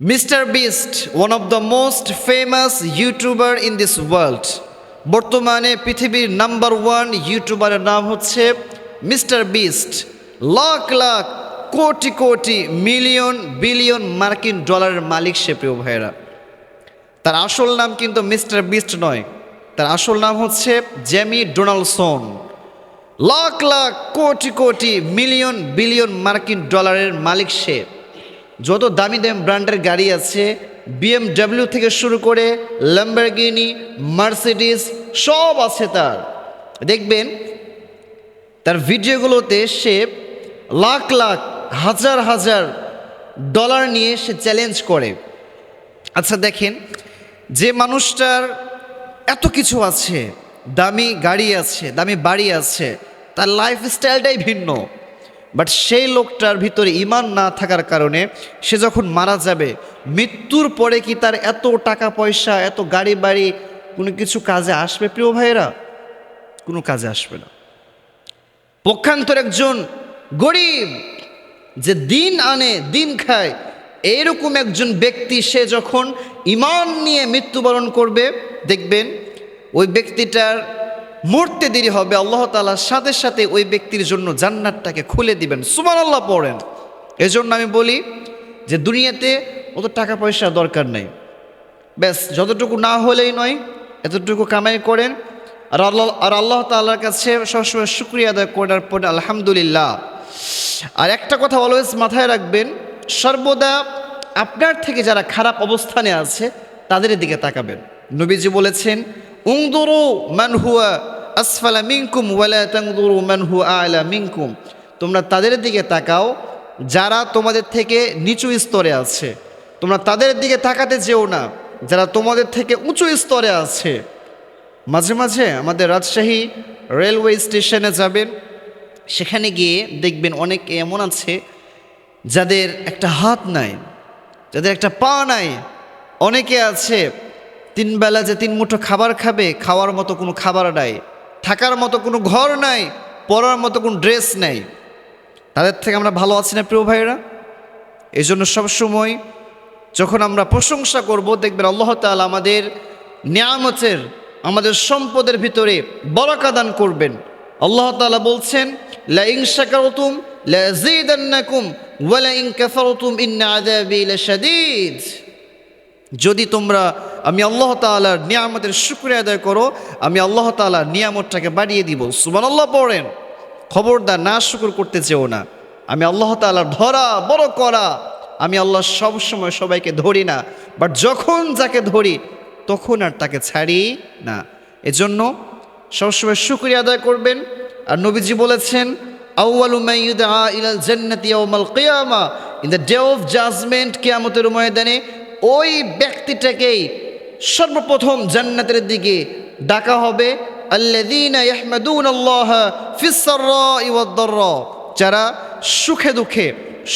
Mister Beast one of the most famous YouTuber in this world বর্তমানে পৃথিবীর number one ইউটিউবারের নাম হচ্ছে mister beast lakh lakh, crore crore million billion মার্কিন ডলারের মালিক সে প্রিয় ভাইয়েরা। তার আসল নাম কিন্তু মিস্টার বিস্ট নয়। তার আসল নাম হচ্ছে Jamie Donaldson lakh lakh, crore crore million billion মার্কিন ডলারের মালিক সে। যত দামি দামি ব্র্যান্ডের গাড়ি আছে বিএমডাব্লিউ থেকে শুরু করে ল্যাম্বারগিনি মার্সিডিস সব আছে তার। দেখবেন, তার ভিডিওগুলোতে সে লাখ লাখ, হাজার হাজার ডলার নিয়ে সে চ্যালেঞ্জ করে। আচ্ছা দেখেন, যে মানুষটার এত কিছু আছে, দামি গাড়ি আছে, দামি বাড়ি আছে, তার লাইফ স্টাইলটাই ভিন্ন। বাট সেই লোকটার ভিতরে ইমান না থাকার কারণে সে যখন মারা যাবে, মৃত্যুর পরে কি তার এত টাকা পয়সা, এত গাড়ি বাড়ি, কোনো কিছু কাজে আসবে? প্রিয় ভাইয়েরা, কোনো কাজে আসবে না। পক্ষান্তর একজন গরিব যে দিন আনে, দিন খায়, এইরকম একজন ব্যক্তি সে যখন ইমান নিয়ে মৃত্যুবরণ করবে, দেখবেন ওই ব্যক্তিটার মরতে দেরি হবে, আল্লাহ তালার সাথে সাথে ওই ব্যক্তির জন্য জান্নাতটাকে খুলে দিবেন। সুমান আল্লাহ পড়েন। এজন্য আমি বলি যে দুনিয়াতে অত টাকা পয়সা দরকার নেই। ব্যাস, যতটুকু না হলেই নয়, এতটুকু কামাই করেন। আর আল্লাহ আর আল্লাহ তাল্লার কাছে সবসময় শুক্রিয়া আদায় করার পর আলহামদুলিল্লাহ। আর একটা কথা অলওয়েজ মাথায় রাখবেন, সর্বদা আপনার থেকে যারা খারাপ অবস্থানে আছে, তাদের দিকে তাকাবেন। নবীজি বলেছেন উংদুরু মান হুয়া আসফালা মিনকুম ওয়ালা তাংদুরু মান হুয়া আলা মিনকুম তোমরা তাদের দিকে তাকাও, যারা তোমাদের থেকে নিচু স্তরে আছে। তোমরা তাদের দিকে তাকাতে যেও না, যারা তোমাদের থেকে উঁচু স্তরে আছে। মাঝে মাঝে আমাদের রাজশাহী রেলওয়ে স্টেশনে যাবেন, সেখানে গিয়ে দেখবেন অনেক এমন আছে, যাদের একটা হাত নাই, যাদের একটা পা নাই, অনেকে আছে তিন বেলা যে তিন মুঠো খাবার খাবে, খাওয়ার মতো কোনো খাবার নাই, থাকার মতো কোনো ঘর নাই পরার মতো কোনো ড্রেস নেই। তাদের থেকে আমরা ভালো আছি না, প্রিয় ভাইয়েরা? এই জন্য সবসময় যখন আমরা প্রশংসা করব, দেখবেন আল্লাহ তাআলা আমাদের নিয়ামতের, আমাদের সম্পদের ভিতরে বরাকা দান করবেন। আল্লাহ তাআলা বলছেন লা ইন শাকারতুম লা লা ইন ইন্না আযাবি লাশাদীদ। যদি তোমরা, আমি আল্লাহ তাআলার নিয়ামতের শুকরিয়া আদায় করো, আমি আল্লাহ তাআলার নিয়ামতটাকে বাড়িয়ে দিব। সুবহানাল্লাহ পড়েন, খবরদার না শুকুর করতে চেও না। আমি আল্লাহ তাআলার ধরা বড় করা, আমি আল্লাহ সব সময় সবাইকে ধরি না। বাট যখন যাকে ধরি, তখন আর তাকে ছাড়ি না। এজন্য সবসময় শুক্রিয়া আদায় করবেন। আর নবীজি বলেছেন, আউয়ালু মাইয়ুদা ইলাল জান্নাতি in the day of judgement কিয়ামতের ময়দানে ওই ব্যক্তিটাকেই সর্বপ্রথম জান্নাতের দিকে ডাকা হবে। যারা সুখে দুঃখে,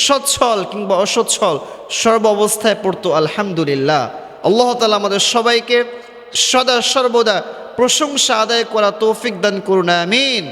সচ্ছল কিংবা অসচ্ছল সর্ব অবস্থায় পড়তো, আলহামদুলিল্লাহ। আল্লাহ তালা আমাদের সবাইকে সদা সর্বদা প্রশংসা আদায় করা তৌফিক দান করুন, আমিন।